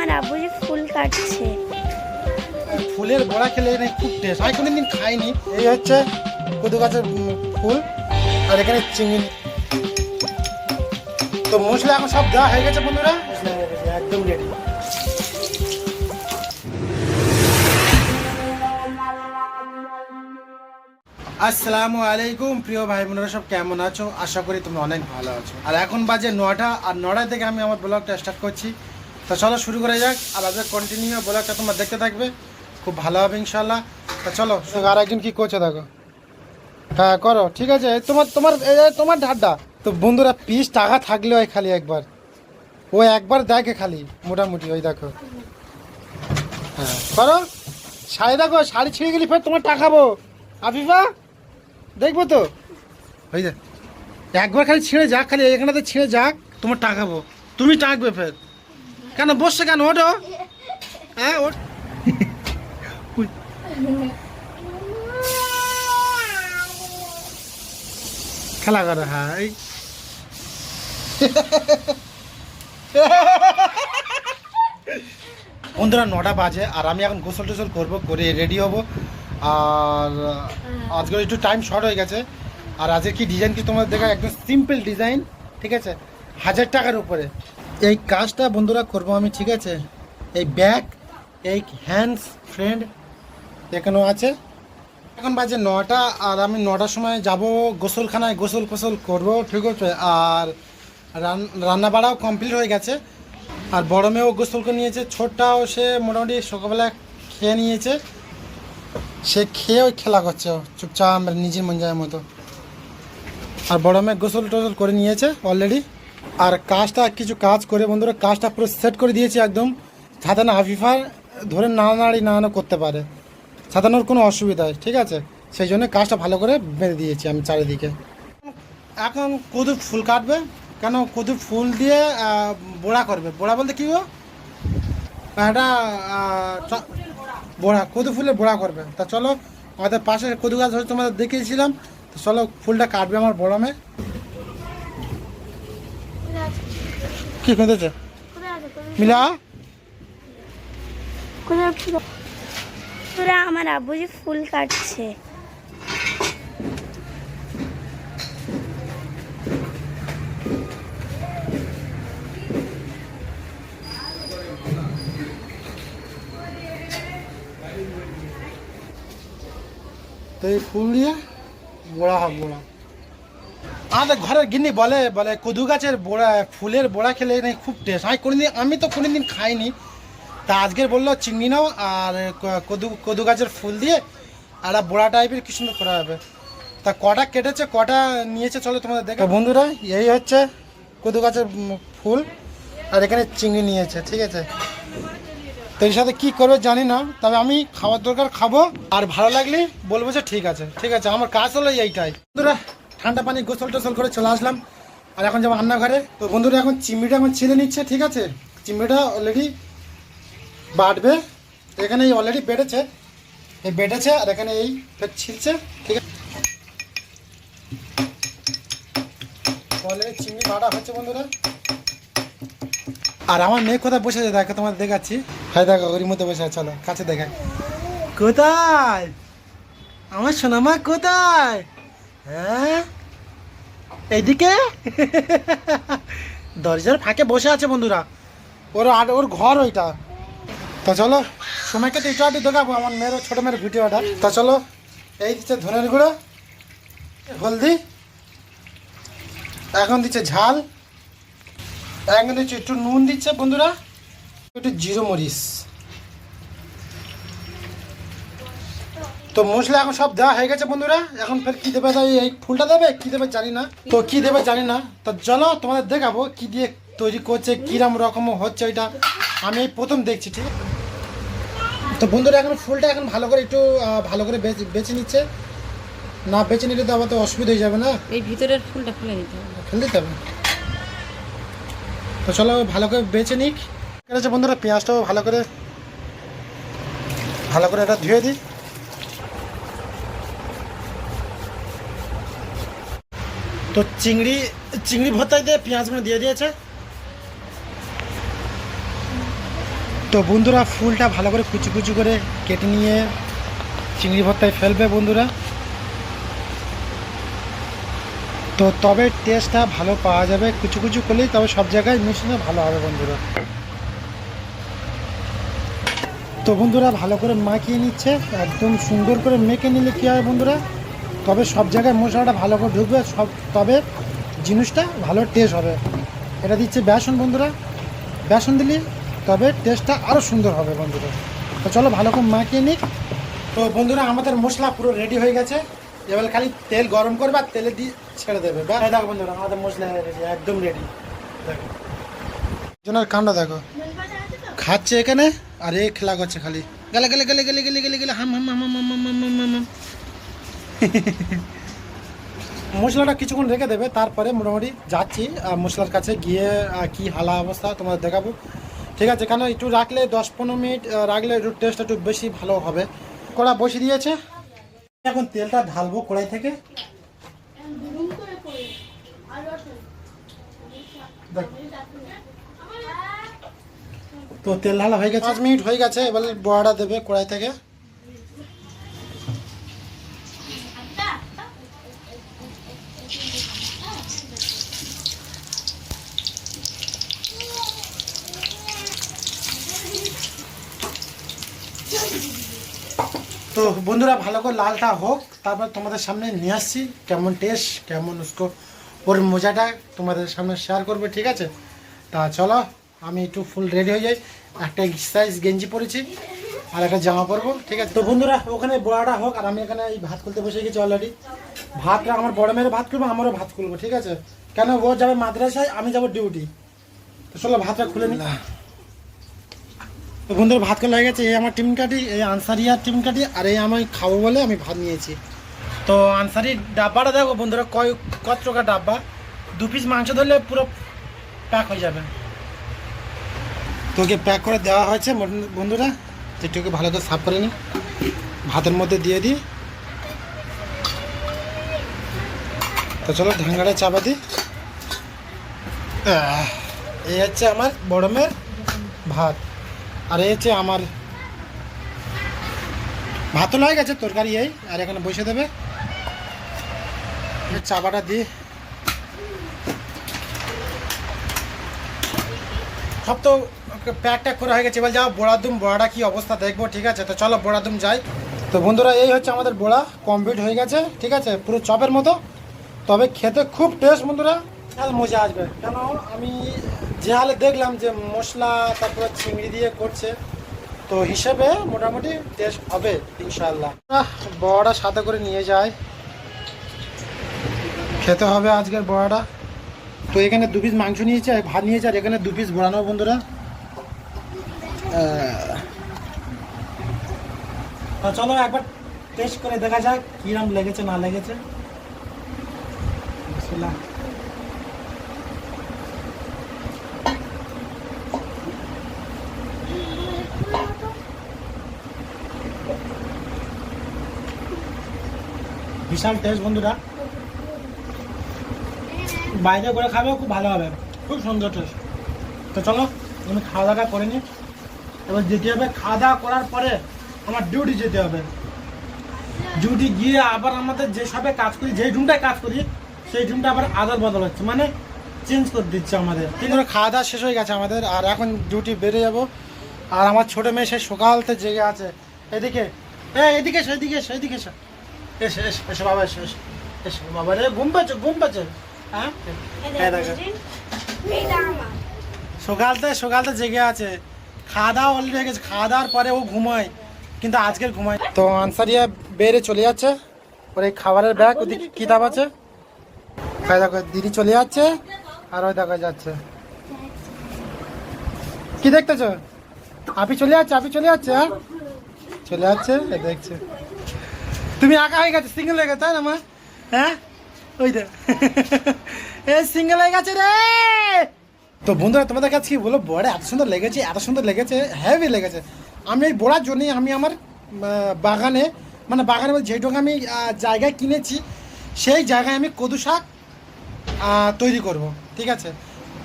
আমার আব্বু যে ফুল কাটছে। ফুলের বড়া খেলে নাকি খুব টেস্ট আমি কোনোদিন খাইনি। এই হচ্ছে কদু গাছের ফুল আর এখানে চিংড়ি। তো মশলা এখন সব দেওয়া হয়ে গেছে বন্ধুরা? একদম রেডি আসসালামু আলাইকুম, প্রিয় ভাই বোনেরা, সব কেমন আছো? আশা করি তোমরা অনেক ভালো আছো। আর এখন বাজে নটা, আর নটায় থেকে আমি আমার ব্লগটা স্টার্ট করছি। তো চলো শুরু করে যাক। আজকে কন্টিনিউ ব্লগটা তোমরা দেখতে থাকবে। খুব ভালো হবে ইনশাল্লাহ তো চলো, আর একজন কি করছে দেখো। হ্যাঁ করো, ঠিক আছে। তোমার তোমার তোমার ঢাড্ডা তো বন্ধুরা, পিস টাকা থাকলে ওই খালি একবার। ও একবার দেখে খালি? মোটামুটি, ওই দেখো। হ্যাঁ করো। শাড়ি দেখো, শাড়ি ছিঁড়ে গেলি ফের তোমার টাকাবো আফিফা, দেখব তো? ওই দেখ একবার খালি ছিঁড়ে যাক, খালি এখানে তো ছিঁড়ে যাক, তোমার টাকাবো তুমি টাকবে ফের। কেন বসছে কেন? ওঠো। হ্যাঁ ওঠ। খেলা করো হ্যাঁ এই। বন্ধুরা নটা বাজে আর আমি এখন গোসল টোসল করব করে রেডি হব। আর আজকে একটু টাইম শর্ট হয়ে গেছে। আর আজকে কি ডিজাইন কি তোমাদের দেখা একদম সিম্পল ডিজাইন ঠিক আছে? হাজার টাকার উপরে। এই কাজটা বন্ধুরা করব আমি, ঠিক আছে? এই ব্যাগ, এই হ্যান্ডস ফ্রেন্ড এখানেও আছে। এখন বাজে নটা, আর আমি নটার সময় যাব গোসলখানায়। গোসল কোসল করব, ঠিক আছে? আর রান- রান্না বাড়াও কমপ্লিট হয়ে গেছে। আর বড় মেয়েও গোসল করে নিয়েছে, ছোটটাও সে মোটামুটি সকালবেলা খেয়ে নিয়েছে। সে খেয়ে ওই খেলা করছে চুপচাপ নিজের মন যায় মতো। আর বড় মেয়ে গোসল টোসল করে নিয়েছে অলরেডি আর কাজটা কিছু কাজ করে, বন্ধুরা, কাজটা পুরো সেট করে দিয়েছি একদম। যাতে না আফিফার ধরে নাড়ানাড়ি নাড়ানো করতে পারে। সাঁতানোর কোনো অসুবিধা হয় ঠিক আছে? সেই জন্য কাজটা ভালো করে বেঁধে দিয়েছি আমি চারিদিকে। এখন কদুর ফুল কাটবে, কেন কদুর ফুল দিয়ে বড়া করবে। বড়া বলতে কী এটা বড়া কদু ফুলের বড়া করবে। তা চলো, আমাদের পাশে কদু গাছ তোমাদের দেখিয়েছিলাম। তো চলো, ফুলটা কাটবে আমার বড় মেয়ে। কি কেঁদেছে মিলা? তোরা আমার ফুল কাটছে। তো এই ফুল দিয়ে বড়া হবে বড়া। আমাদের ঘরের গিন্নি বলে বলে, কদু গাছের বড়া, ফুলের বড়া খেলে নাকি খুব টেস্ট আমি কোনোদিন আমি তো কোনোদিন খাইনি। তা আজকের বলল, চিংড়ি নাও আর কদু কদু গাছের ফুল দিয়ে আর বড়া টাইপের কি সুন্দর করা হবে? তা কটা কেটেছে, কটা নিয়েছে চলো তোমাদের দেখো। বন্ধুরা, এই হচ্ছে কদু গাছের ফুল আর এখানে চিংড়ি নিয়েছে, ঠিক আছে? তো এর সাথে কী করবে জানি না, তবে আমি খাওয়ার দরকার খাব। আর ভালো লাগলে বলব যে ঠিক আছে ঠিক আছে, আমার কাজ হলো এইটাই। বন্ধুরা ঠান্ডা পানি গোসল টোসল করে চলে আসলাম। আর এখন যাব রান্নাঘরে। তো বন্ধুরা, এখন চিমড়িটা এখন ছিলে নিচ্ছে, ঠিক আছে? চিমড়িটা অলরেডি বাটবে। এখানে এই অলরেডি বেড়েছে এই বেড়েছে আর এখানে এই ছিলছে, ঠিক আছে? অলরেডি চিমড়ি বাটা হচ্ছে বন্ধুরা। আর আমার মেয়ে কোথায় বসে আছে? দেখো তোমার দেখাচ্ছি। হ্যাঁ দেখো ওর মধ্যে বসে আছে, চলো, কাছে দেখা কোথায়? আমার সোনামা কোথায়? হ্যাঁ? এইদিকে? দরজার ফাঁকে বসে আছে বন্ধুরা। ওর আর ওর ঘর ওইটা। তো চলো সময়কে তো একটু দেখাবো আমার মেয়ের ছোটো মেয়ের ভিডিওটা। তা চলো, এই দিচ্ছে ধনের গুঁড়ো, হলদি, এখন দিচ্ছে ঝাল, এখন দিচ্ছে একটু নুন দিচ্ছে বন্ধুরা, একটু জিরো মরিচ। তো মশলা এখন সব দেওয়া হয়ে গেছে বন্ধুরা। এখন ফের কি দেবে তাই এই ফুলটা দেবে কি দেবে জানি না। তো কি দেবে জানি না। তো চলো তোমাদের দেখাবো কি দিয়ে তৈরি করছে কিরম রকম হচ্ছে ওইটা। আমি এই প্রথম দেখছি ঠিক তো বন্ধুরা এখন ফুলটা এখন ভালো করে একটু ভালো করে বেছে নিচ্ছে। না বেছে নিলে তো আবার তো অসুবিধা হয়ে যাবে না। এই ভিতরের ফুলটা খুলে দিতে হবে। ফেলে দিতে হবে। তো চলো ভালো করে বেছে নিক। বন্ধুরা পেঁয়াজটাও ভালো করে ভালো করে এটা ধুয়ে দিই। তো চিংড়ি চিংড়ি ভর্তায় দিয়ে পেঁয়াজগুলো দিয়ে দিয়েছে। তো বন্ধুরা, ফুলটা ভালো করে কুচি কুচি করে কেটে নিয়ে চিংড়ি ভর্তায় ফেলবে বন্ধুরা। তো তবে টেস্টটা ভালো পাওয়া যাবে, কুচু কুচু করলেই তবে সব জায়গায় মিশিয়ে ভালো হবে বন্ধুরা। তো বন্ধুরা, ভালো করে মাখিয়ে নিচ্ছে, একদম সুন্দর করে মেখে নিলে কী হয় বন্ধুরা? তবে সব জায়গায় মশলাটা ভালো করে ঢুকবে সব তবে জিনিসটা ভালো টেস্ট হবে। এটা দিচ্ছে বেসন বন্ধুরা। বেসন দিলে তবে টেস্টটা আরও সুন্দর হবে বন্ধুরা। তো চলো ভালো করে মাখিয়ে নিক। তো বন্ধুরা আমাদের মশলা পুরো রেডি হয়ে গেছে। এবার খালি তেল গরম করবে আর তেলে দিয়ে ছেড়ে দেবে। বা দেখো বন্ধুরা আমাদের মশলা রেডি একদম রেডি দেখো। জনের কাণ্ড দেখো। খাচ্ছে এখানে আর এ খেলা করছে খালি। গেলে গেলে গেলে গেলে গেলে গেলে গেলে হাম হাম হাম হাম হাম হাম হাম হাম হাম। মশলাটা কিছুক্ষণ রেখে দেবে, তারপরে মোটামুটি যাচ্ছি মশলার কাছে গিয়ে কি হালা অবস্থা তোমাদের দেখাবো। ঠিক আছে, কেন একটু রাখলে দশ পনেরো মিনিট রাখলে একটু টেস্ট একটু বেশি ভালো হবে। কড়া বসিয়ে দিয়েছে। এখন তেলটা ঢালবো কড়াই থেকে। তো তেল ঢালা হয়ে গেছে। পাঁচ মিনিট হয়ে গেছে, এবার বড়াটা দেবে কড়াই থেকে। তো বন্ধুরা, ভালো করে লালটা হোক, তারপর তোমাদের সামনে নিয়ে আসছি। কেমন টেস্ট কেমন উসকো ওর মজাটা তোমাদের সামনে শেয়ার করবে, ঠিক আছে? তা চলো, আমি একটু ফুল রেডি হয়ে যাই। একটা সাইজ গেঞ্জি পরেছি আর একটা জামা পরবো, ঠিক আছে? তো বন্ধুরা, ওখানে বড়াটা হোক, আর আমি এখানে এই ভাত খুলতে বসে গেছি অলরেডি ভাতটা আমার বড় মেয়ের ভাত খুলবো, আমারও ভাত খুলবো, ঠিক আছে? কেন ও যাবে মাদ্রাসায়, আমি যাব ডিউটি তো চলো, ভাতটা খুলে নি। তো বন্ধুরা, ভাত খোলা হয়ে গেছে। এই আমার টিম কাটি এই আনসারিয়ার টিম কাটি আর এই আমি খাব বলে আমি ভাত নিয়েছি। তো আনসারি ডাব্বাটা দেখো বন্ধুরা, কয় কত টাকা ডাব্বা? দু পিস মাংস ধরলে পুরো প্যাক হয়ে যাবে। তোকে প্যাক করে দেওয়া হয়েছে বন্ধু- বন্ধুরা যেটুকু ভালো করে সাফ করে নিই ভাতের মধ্যে দিয়ে দিই। তো চলো ঢাঙ্গাটা চাপা দিই। এই হচ্ছে আমার বড় মেয়ের ভাত। আর এই হচ্ছে আমার ভাত হয়ে গেছে, তরকারি এই, আর এখানে বসে দেবে। চাপাটা দিয়ে সব তো প্যাক ট্যাক করা হয়ে গেছে, এবার যাও বোড়াদুম বড়াটা কি অবস্থা দেখব, ঠিক আছে? তো চলো বোড়াদুম যাই। তো বন্ধুরা, এই হচ্ছে আমাদের বোড়া কমপ্লিট হয়ে গেছে, ঠিক আছে? পুরো চপের মতো। তবে খেতে খুব টেস্ট বন্ধুরা। বিশাল মজা আসবে। কেন? আমি যে হালে দেখলাম যে মশলা, তারপরে চিংড়ি দিয়ে করছে। তো হিসেবে মোটামুটি টেস্ট হবে ইনশাল্লাহ বড়াটা সাথে করে নিয়ে যায় খেতে হবে আজকের বড়াটা। তো এখানে দু পিস মাংস নিয়েছে, ভাত নিয়েছে, আর এখানে দু পিস বড়ানো বন্ধুরা। চলো একবার টেস্ট করে দেখা যাক কিরম লেগেছে, না লেগেছে। বিশাল টেস্ট বন্ধুরা। বাইরে করে খাবেও খুব ভালো হবে। খুব সুন্দর টেস্ট তো চলো, আমি খাওয়া দাওয়া করে নিই। এবার যেতে হবে, খাওয়া দাওয়া করার পরে আমার ডিউটি যেতে হবে। ডিউটি গিয়ে আবার আমাদের যে সবে কাজ করি, যেই রুমটায় কাজ করি, সেই রুমটা আবার আদল বদল হচ্ছে। মানে চেঞ্জ করে দিচ্ছে আমাদের। কিন্তু খাওয়া দাওয়া শেষ হয়ে গেছে আমাদের, আর এখন ডিউটি বেড়ে যাব। আর আমার ছোট মেয়ে সে সকালতে জেগে আছে। এদিকে এ এদিকে এসো এদিকে এসো, এদিকে এসো এসো এসো বাবা এসো এসো এসো বাবা রে ঘুম পাচ্ছে ঘুম পাচ্ছে। হ্যাঁ? এই দেখো। সকালতে সকালতে জেগে আছে। খাওয়া দাওয়া অলরেডি হয়ে গেছে। খাওয়া দাওয়ার পরে ও ঘুমায় কিন্তু আজকের ঘুমায়। তো আনসারিয়া বেড়ে চলে যাচ্ছে। ওর এই খাবারের ব্যাগ ওদিকে কিতাব আছে। দেখো দিদি চলে যাচ্ছে আর ওই দেখা যাচ্ছে। কি দেখতেছ? আপি চলে যাচ্ছে আপি চলে যাচ্ছে হ্যাঁ? চলে যাচ্ছে দেখছে। তুমি একা হয়ে গেছে সিঙ্গেল হয়ে গেছে, তাই না মা? হ্যাঁ? ওই দে এ সিঙ্গেল হয়ে গেছে রে! তো বন্ধুরা, তোমাদের কাছে কি বলো, বড় এত সুন্দর লেগেছে, এত সুন্দর লেগেছে হেভি লেগেছে। আমি এই বড়ার জন্যই আমি আমার বাগানে মানে বাগানে যেটুকু আমি জায়গায় কিনেছি, সেই জায়গায় আমি কদু শাক তৈরি করব, ঠিক আছে?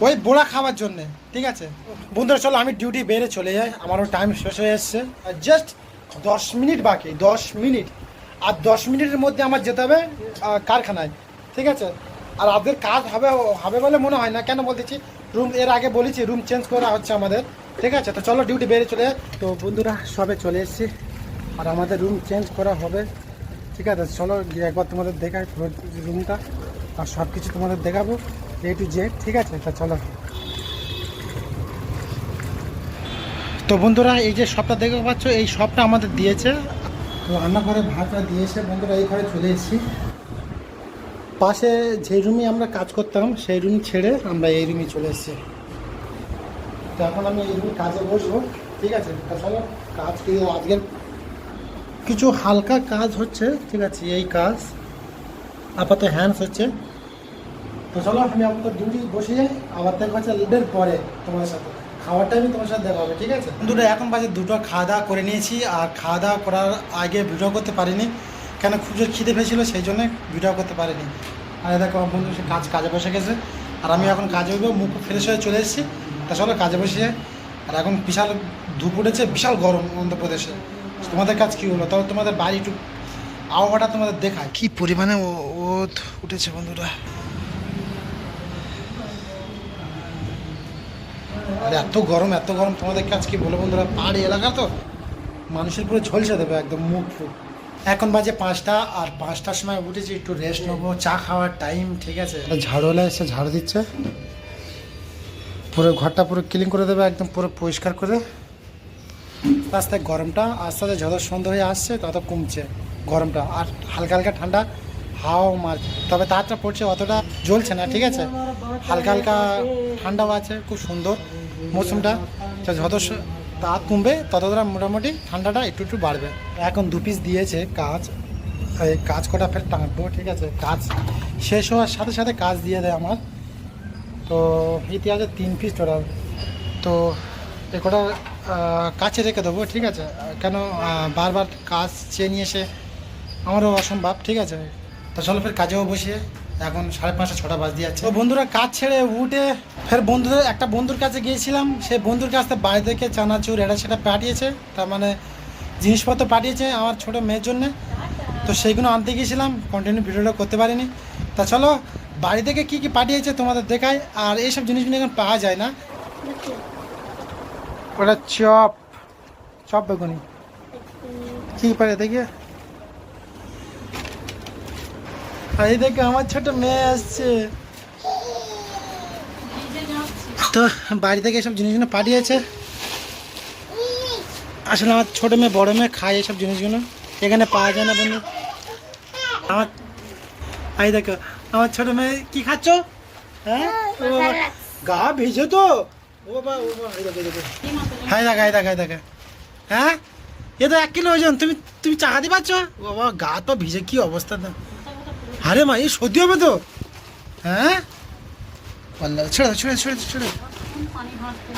ওই বোড়া খাওয়ার জন্য, ঠিক আছে? বন্ধুরা, চলো আমি ডিউটি বেড়ে চলে যাই আমারও টাইম শেষ হয়ে এসছে। জাস্ট দশ মিনিট বাকি, দশ মিনিট। আর দশ মিনিটের মধ্যে আমার যেতে হবে কারখানায়, ঠিক আছে? আর আপনাদের কাজ হবে হবে বলে মনে হয় না। কেন বলতেছি রুম, এর আগে বলেছি, রুম চেঞ্জ করা হচ্ছে আমাদের, ঠিক আছে? তো চলো ডিউটি বেড়ে চলে তো বন্ধুরা, সবে চলে এসেছি। আর আমাদের রুম চেঞ্জ করা হবে, ঠিক আছে? চলো একবার তোমাদের দেখাই রুমটা, আর সব কিছু তোমাদের দেখাবো এ টু জেড ঠিক আছে? তা চলো। তো বন্ধুরা, এই যে শপটা দেখতে পাচ্ছ, এই শপটা আমাদের দিয়েছে। তো রান্নাঘরে ভাতটা দিয়ে এসে বন্ধুরা এই ঘরে চলে এসেছি। পাশে যে রুমে আমরা কাজ করতাম, সেই রুম ছেড়ে আমরা এই রুমে চলে এসেছি। তো এখন আমি এই রুমে কাজে বসবো, ঠিক আছে? তা চলো, কাজ কি আজকের কিছু হালকা কাজ হচ্ছে, ঠিক আছে? এই কাজ, আপাতত হ্যান্ডস হচ্ছে। তো চলো, আমি আপনার ডিউটি বসে যাই আবার দেখা হচ্ছে লিডের পরে তোমার সাথে। খাওয়ার টাইমে তোমার সাথে দেখা হবে, ঠিক আছে? দুটো এখন বাজে দুটো খাওয়া দাওয়া করে নিয়েছি, আর খাওয়া দাওয়া করার আগে ভিডিও করতে পারিনি, কেন খুব জোর খিদে পেয়েছিল সেই জন্য ভিডিও করতে পারিনি। আর দেখো, আমার বন্ধু কাজ, কাজে বসে গেছে, আর আমি এখন কাজে উঠবো, মুখ ফ্রেশ হয়ে চলে এসেছি, তা চলো কাজে বসে। আর এখন বিশাল ধূপ উঠেছে, বিশাল গরম অন্ধ্রপ্রদেশে। তোমাদের কাজ কী হলো? তবে তোমাদের বাড়ি একটু আবহাওয়াটা তোমাদের দেখায়। কি পরিমাণে ওত উঠেছে বন্ধুরা। এত গরম এত গরম তোমাদের কাজ কি বলো বন্ধুরা পাহাড়ি এলাকা তো? মানুষের পুরো ঝলসে দেবে একদম মুখ ফুক এখন বাজে পাঁচটা আর পাঁচটার সময় উঠেছি একটু রেস্ট নেব চা খাওয়ার টাইম ঠিক আছে? ঝাড়ুওয়ালা এসে ঝাড়ু দিচ্ছে। পুরো ঘরটা পুরো ক্লিন করে দেবে একদম পুরো পরিষ্কার করে। আস্তে আস্তে গরমটা আস্তে আস্তে যত সন্ধ্যা হয়ে আসছে তত কমছে গরমটা। আর হালকা হালকা ঠান্ডা হাওয়া মার তবে তারটা পড়ছে অতটা জ্বলছে না, ঠিক আছে? হালকা হালকা ঠান্ডাও আছে, খুব সুন্দর মৌসুমটা। যত তাপ কমবে ততটা মোটামুটি ঠান্ডাটা একটু একটু বাড়বে। এখন দু পিস দিয়েছে কাজ। এই কাজ কটা ফের টাঙবো ঠিক আছে? কাজ শেষ হওয়ার সাথে সাথে কাজ দিয়ে দেয় আমার। তো ইতিহাসে তিন পিস টোটাল তো এ কটা কাছে রেখে দেবো, ঠিক আছে? কেন বারবার কাজ চেয়ে নিয়ে এসে আমারও অসম্ভব, ঠিক আছে? তো চলো ফের কাজেও বসে, এখন সাড়ে পাঁচটা, ছটা বাজ দিয়ে যাচ্ছে। তো বন্ধুরা, কাজ ছেড়ে উঠে ফের বন্ধুদের, একটা বন্ধুর কাছে গিয়েছিলাম, সেই বন্ধুর কাছ থেকে বাড়ি থেকে চানাচুর এটা সেটা পাঠিয়েছে, তার মানে জিনিসপত্র পাঠিয়েছে আমার ছোট মেয়ের জন্যে। তো সেইগুলো আনতে গিয়েছিলাম কন্টিনিউ ভিডিওটা করতে পারিনি। তা চলো, বাড়ি থেকে কী কী পাঠিয়েছে তোমাদের দেখায় আর এইসব জিনিসগুলো এখন পাওয়া যায় না। ওটা চপ চপ বেগুনি। কি পারে দেখি। আর এই দেখে আমার ছোট মেয়ে আসছে। তো বাড়ি থেকে এসব জিনিসগুলো পাঠিয়েছে। আসলে আমার ছোট মেয়ে, বড় মেয়ে খায় এসব জিনিসগুলো এখানে পাওয়া যায় না বন্ধু। আমার এই দেখো, আমার ছোট মেয়ে কি খাচ্ছ? হ্যাঁ? গা ভিজে তো। ও বাবা, ও দেখো, হাই দেখা। হাই দেখা হাই দেখা হ্যাঁ? এ তো এক কিলো ওজন, তুমি তুমি চাকা দিয়ে পাচ্ছ? ও বাবা, গা তো ভিজে, কি অবস্থা তো? আরে মা এই সত্যি হবে তো। হ্যাঁ? আল্লাহ ছেড়ে দাও ছেড়ে ছেড়ে ছেড়ে দাও।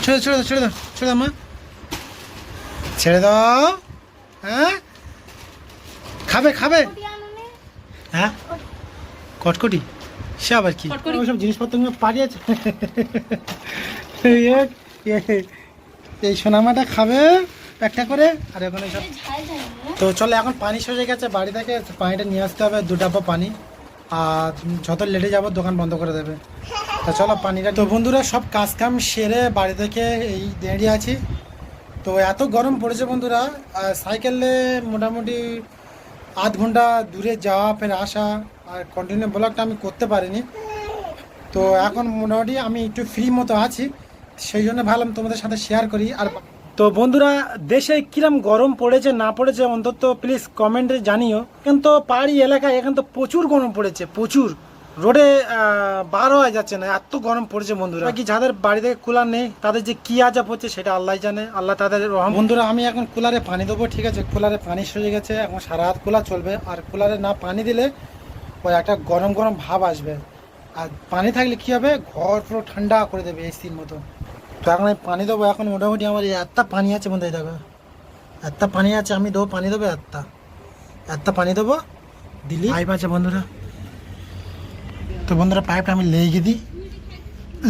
ছেড়ে ছেড়ে দাও ছেড়ে দাও ছেড়ে দাও মা। ছেড়ে দাও। হ্যাঁ? খাবে খাবে। হ্যাঁ? কটকটি? সে আবার কি? জিনিসপত্রগুলো পাঠিয়েছে এ- এ- এই সোনামাটা খাবে একটা করে। আর এখন এইসব তো চলো এখন পানি সরে গেছে বাড়ি থেকে পানিটা নিয়ে আসতে হবে দু ডাব্বা পানি। আর যত লেটে যাব দোকান বন্ধ করে দেবে। তা চলো পানিটা তো বন্ধুরা সব কাজ কাম সেরে বাড়ি থেকে এই দাঁড়িয়ে আছি। তো এত গরম পড়েছে বন্ধুরা সাইকেলে মোটামুটি আধ ঘণ্টা দূরে যাওয়া, ফের আসা, আর কন্টিনিউ ব্লগটা আমি করতে পারিনি। তো এখন মোটামুটি আমি একটু ফ্রি মতো আছি। সেই জন্য ভাবলাম তোমাদের সাথে শেয়ার করি, আর তো বন্ধুরা দেশে কিরম গরম পড়েছে না পড়েছে অন্তত প্লিজ কমেন্টে জানিও। কিন্তু পাহাড়ি এলাকায় এখন তো প্রচুর গরম পড়েছে প্রচুর। রোডে বার হওয়া যাচ্ছে না এত গরম পড়েছে বন্ধুরা। কি যাদের বাড়ি থেকে কুলার নেই তাদের যে কি আজাব হচ্ছে সেটা আল্লাহ জানে আল্লাহ তাদের রহম। বন্ধুরা আমি এখন কুলারে পানি দেবো ঠিক আছে? কুলারে পানি সরে গেছে এখন সারা রাত কুলার চলবে। আর কুলারে না পানি দিলে ওই একটা গরম গরম ভাব আসবে। আর পানি থাকলে কি হবে? ঘর পুরো ঠান্ডা করে দেবে এসির মতো। তো এখন আমি পানি দেবো এখন মোটামুটি আমার এতটা পানি আছে বন্ধু দেখো। এতটা পানি আছে আমি দেবো পানি দেবো এতটা এতটা পানি দেবো দিলি। পাইপ আছে বন্ধুরা। তো বন্ধুরা পাইপটা আমি লেগে দিই।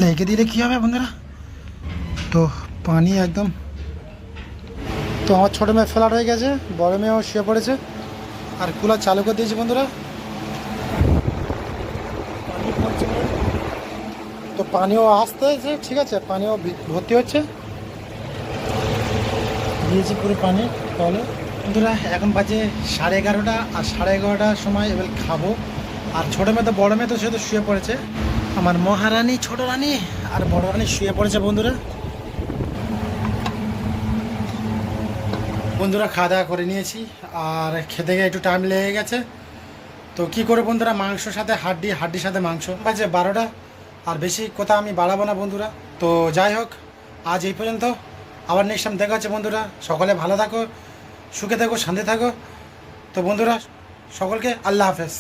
লেগে দিলে কী হবে বন্ধুরা? তো পানি একদম। তো আমার ছোটো মেয়ে ফ্ল্যাট হয়ে গেছে বড় মেয়েও শুয়ে পড়েছে। আর কুলার চালু করে দিয়েছি বন্ধুরা পানি পড়ছে। তো পানিও আসতে হয়েছে ঠিক আছে পানিও ভর্তি হচ্ছে। দিয়েছি পুরো পানি, তাহলে। বন্ধুরা, এখন বাজে সাড়ে এগারোটা, আর সাড়ে এগারোটার সময় এবার খাব। আর ছোটো মেয়ে তো, বড়ো মেয়ে তো সে তো শুয়ে পড়েছে। আমার মহারানী, ছোটো রানী, আর বড় রানী শুয়ে পড়েছে, বন্ধুরা। বন্ধুরা, খাওয়া দাওয়া করে নিয়েছি, আর খেতে গিয়ে একটু টাইম লেগে গেছে। তো কি করে বন্ধুরা মাংসর সাথে, হাড্ডি, হাড্ডির সাথে মাংস। বাজে বারোটা। আর বেশি কথা আমি বাড়াবো না, বন্ধুরা। তো যাই হোক, আজ এই পর্যন্ত। আবার নেক্সট টাইম দেখা হচ্ছে, বন্ধুরা। সকলে ভালো থাকো, সুখে থাকো, শান্তি থাকো। তো বন্ধুরা, সকলকে আল্লাহ হাফেজ।